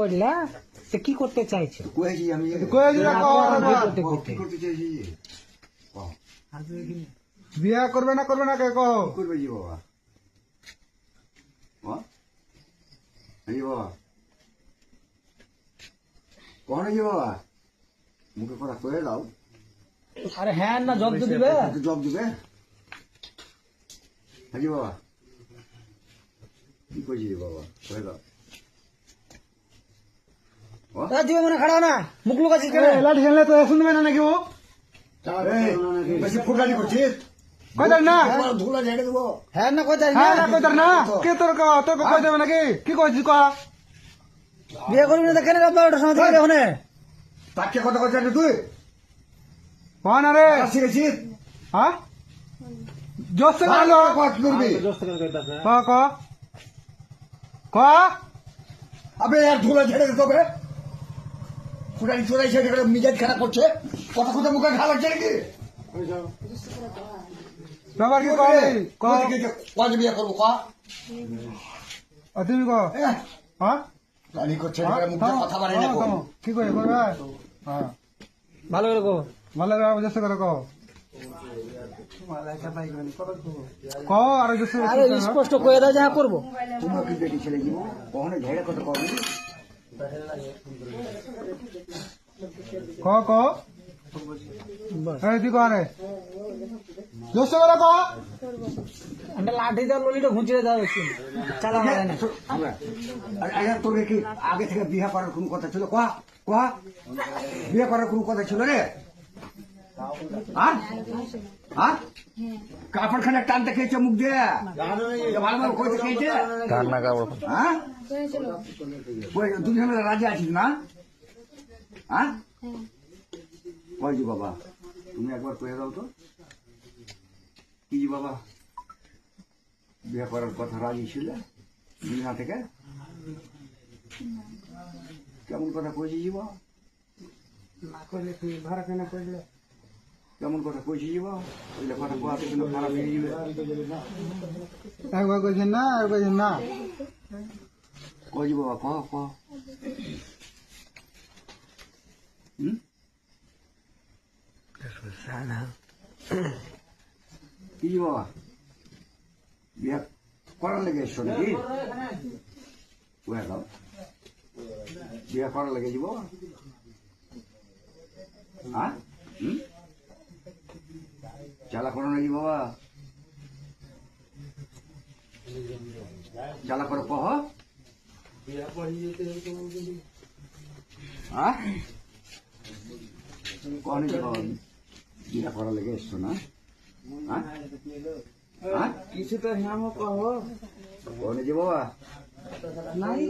পড়লা সে কি করতে চাইছে? বিয়ে কহ, করবে না করবে না কে কহ করবে জি বাবা? কহ? এই যে বাবা। কখন যে বাবা? মুখে কথা কয়ে দাও। আরে হ্যাঁ না জব্দ দিবে? জব দিবে? হাজি বাবা। কি করছি রে বাবা? কয়ে দাও। দিবে মানে খাড়া না মুখ লুকাছিস কেন? লাঠি খেললে তো শুনবে না নাকি ও? বেশি ফুটানি করছিস? কইতার না? ধুলা ঝেড়ে দেবো। হ্যাঁ না কোথায় হ্যাঁ না কইতার না? কে তোর তোর কই দেবে নাকি? কি কইছিস কহ বিয়ে করবি না কেন রাত বারোটার সময় থেকে ওখানে? তাকে কথা কথা তুই? কহ না রে। শিখেছিস? হ্যাঁ? জোস থেকে বলো কি করবি। কহ কহ কহ আবে আর ধুলা ঝেড়ে দিতে হবে ফুটানি চোরাই করে মিজাজ খারাপ করছে? কথা কথা মুখে ঘা লাগছে নাকি? কি বিয়ে করব কা তুমি কহ হ্যাঁ? গালি করছে হ্যাঁ? কথা না। কি করে করবে হ্যাঁ। ভালো করে কো ভালো করে করে কহ আর স্পষ্ট কয়ে দাও যা করব। তোমরা কি বেটি জীবন কখনো ঝেড়ে কথা করবি কহ কহ তুই করে একটা লাঠি দাও ললিটা ঘুঁচিয়ে দাও একটু চালা মারে না। তোকে কি আগে থেকে বিয়ে করার কোনো কথা ছিল? কোয়া কোয়া বিয়ে করার কোনো কথা ছিল রে? আর? কাপড় খানে টানতে খেয়েছে মুখ দিয়ে? ভালো ভালো কইতে খেয়েছে হ্যাঁ? রাজি আছিস না? হ্যাঁ? ওই যে বাবা তুমি একবার কয়ে দাও তো। কি যে বাবা বিয়ে করার কথা রাজি ছিল বিনা থেকে? কেমন কথা কইছি জীব না করলে ভাড়া কেনা করলে কেমন কথা কইছি জীব? ওইলে কথা কোয়াতে কিন্তু খারাপ হয়ে যাবে একবার কইছেন না আর কইছেন না। কইছি বাবা কহ কহ হুম? কি বাবা বিয়ে করার লেগে এসছো নাকি? দাও বিয়ে করার লেগে যাব হ্যাঁ? হুম? চালা করো নাকি বাবা? চালা করো কহ। কহনি যে বাবা? বিয়ে করার লেগে এসছো না? কিছু তো হ্যাঁ কহ। কহনি যে বাবা? নাই।